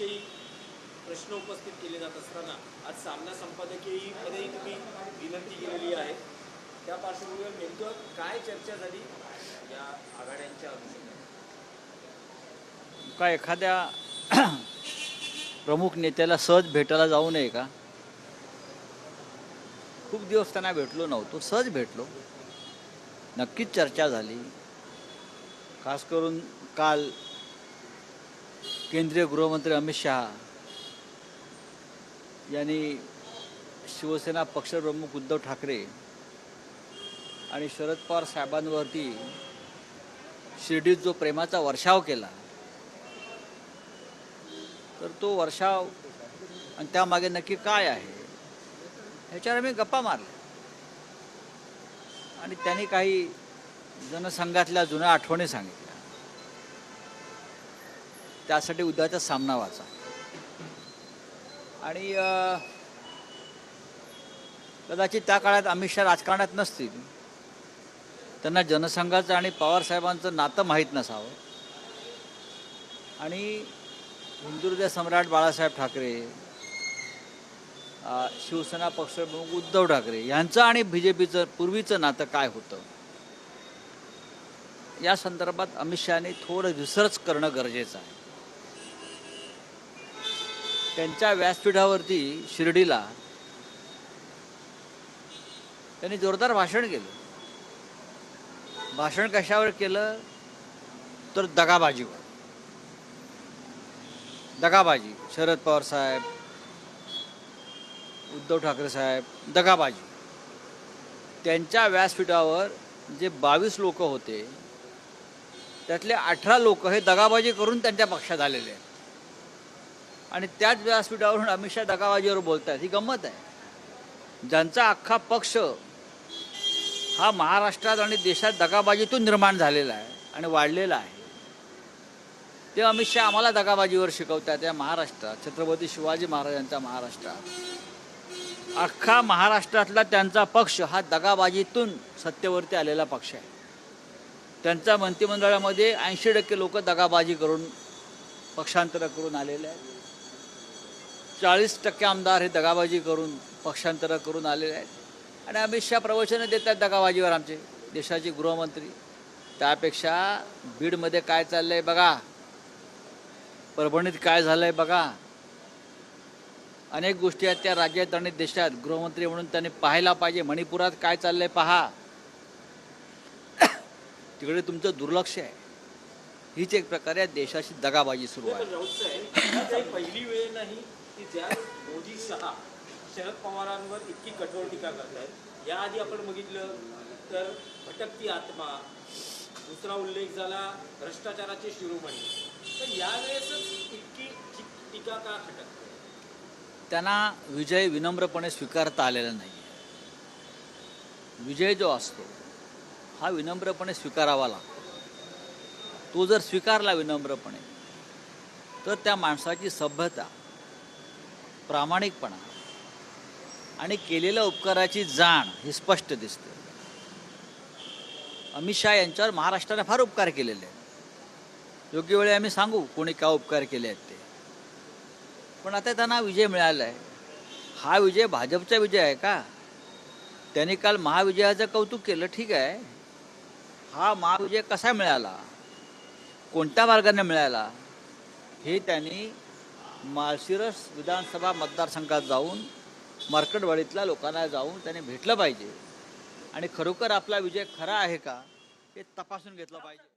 विषयी प्रश्न उपस्थित केले जात असताना आज सामना संपादकीय पदेही तुम्ही विनंती केलेली आहे. त्या पार्श्वभूमीवर नेमकं काय चर्चा झाली या आघाड्यांच्या अनुषंगाने? का एखाद्या प्रमुख नेत्याला सहज भेटायला जाऊ नये का? खूप दिवस त्यांना भेटलो नव्हतो सहज भेटलो. नक्कीच चर्चा झाली. खास करून काल केंद्रीय गृहमंत्री अमित शहा यांनी शिवसेना पक्षप्रमुख उद्धव ठाकरे आणि शरद पवार साहेबांवरती शिर्डीत जो प्रेमाचा वर्षाव केला तर तो वर्षाव आणि त्यामागे नक्की काय आहे ह्याच्यावर आम्ही गप्पा मारल्या. आणि त्यांनी काही जनसंघातल्या जुन्या आठवणी सांगितल्या. त्यासाठी उद्याचा सामना वाचा. आणि कदाचित त्या काळात अमित शहा राजकारणात नसतील. त्यांना जनसंघाचं आणि पवारसाहेबांचं नातं माहीत नसावं. आणि हिंदुहृदय सम्राट बाळासाहेब ठाकरे शिवसेना पक्षप्रमुख उद्धव ठाकरे यांचं आणि बी जे पीचं पूर्वीचं नातं काय होतं? या संदर्भात अमित शहाने थोडं रिसर्च करणं गरजेचं आहे. त्यांच्या व्यासपीठावरती शिर्डीला त्यांनी जोरदार भाषण केलं. भाषण कशावर केलं? तर दगाबाजीवर. दगाबाजी. शरद पवार साहेब उद्धव ठाकरे साहेब दगाबाजी. त्यांच्या व्यासपीठावर जे बावीस लोक होते त्यातले अठरा लोक हे दगाबाजी करून त्यांच्या पक्षात आलेले आहेत. आणि त्याच व्यासपीठावरून अमित शहा दगाबाजीवर बोलत आहेत ही गंमत आहे. ज्यांचा अख्खा पक्ष हा महाराष्ट्रात आणि देशात दगाबाजीतून निर्माण झालेला आहे आणि वाढलेला आहे. ते अमित शहा आम्हाला दगाबाजीवर शिकवतात या महाराष्ट्रात छत्रपती शिवाजी महाराजांच्या महाराष्ट्रात. अख्खा महाराष्ट्रातला त्यांचा पक्ष हा दगाबाजीतून सत्तेवरती आलेला पक्ष आहे. त्यांच्या मंत्रिमंडळामध्ये ऐंशी टक्के लोक दगाबाजी करून पक्षांतर करून आलेले आहेत. चाळीस टक्के आमदार हे दगाबाजी करून पक्षांतर करून आलेले आहेत. आणि अमित शहा प्रवचनं देतात दगाबाजीवर आमचे देशाचे गृहमंत्री. त्यापेक्षा बीडमध्ये काय चाललं आहे बघा. परभणीत काय झालं आहे बघा. अनेक गोष्टी आहेत त्या राज्यात आणि देशात. गृहमंत्री म्हणून त्यांनी पाहायला पाहिजे. मणिपुरात काय चाललंय पहा. तिकडे तुमचं दुर्लक्ष आहे. हीच एक प्रकारे देशाची दगाबाजी सुरू आहे. पहिली वेळ नाही. की ज्या मोदी शहा शरद पवारांवर इतकी कठोर टीका करत आहेत याआधी आपण बघितलं तर भटकती आत्मा दुसरा उल्लेख झाला भ्रष्टाचाराचे शिरोमणी. तर यावेळेसच इतकी टीका का खटकते? त्यांना विजय विनम्रपणे स्वीकारता आलेला नाही विजय जो असतो हा विनम्रपणे स्वीकारावा लागतो. तो जर स्वीकारला विनम्रपणे तर त्या माणसाची सभ्यता प्रामाणिकपणा आणि केलेल्या उपकाराची जाण ही स्पष्ट दिसते. अमित शहा यांच्यावर महाराष्ट्राने फार उपकार केलेले आहेत. योग्य वेळी आम्ही सांगू कोणी काय उपकार केले आहेत ते. पण आता त्यांना विजय मिळाला आहे हा विजय भाजपचा विजय आहे का? त्यांनी काल महाविजयाचं कौतुक केलं ठीक आहे. हा महाविजय कसा मिळाला? कोणत्या मार्गाने मिळाला? हे त्यांनी माळशिरस विधानसभा मतदारसंघात जाऊन मार्केटवाडीतल्या लोकांना जाऊन त्याने भेटलं पाहिजे. आणि खरोखर आपला विजय खरा आहे का हे तपासून घेतलं पाहिजे.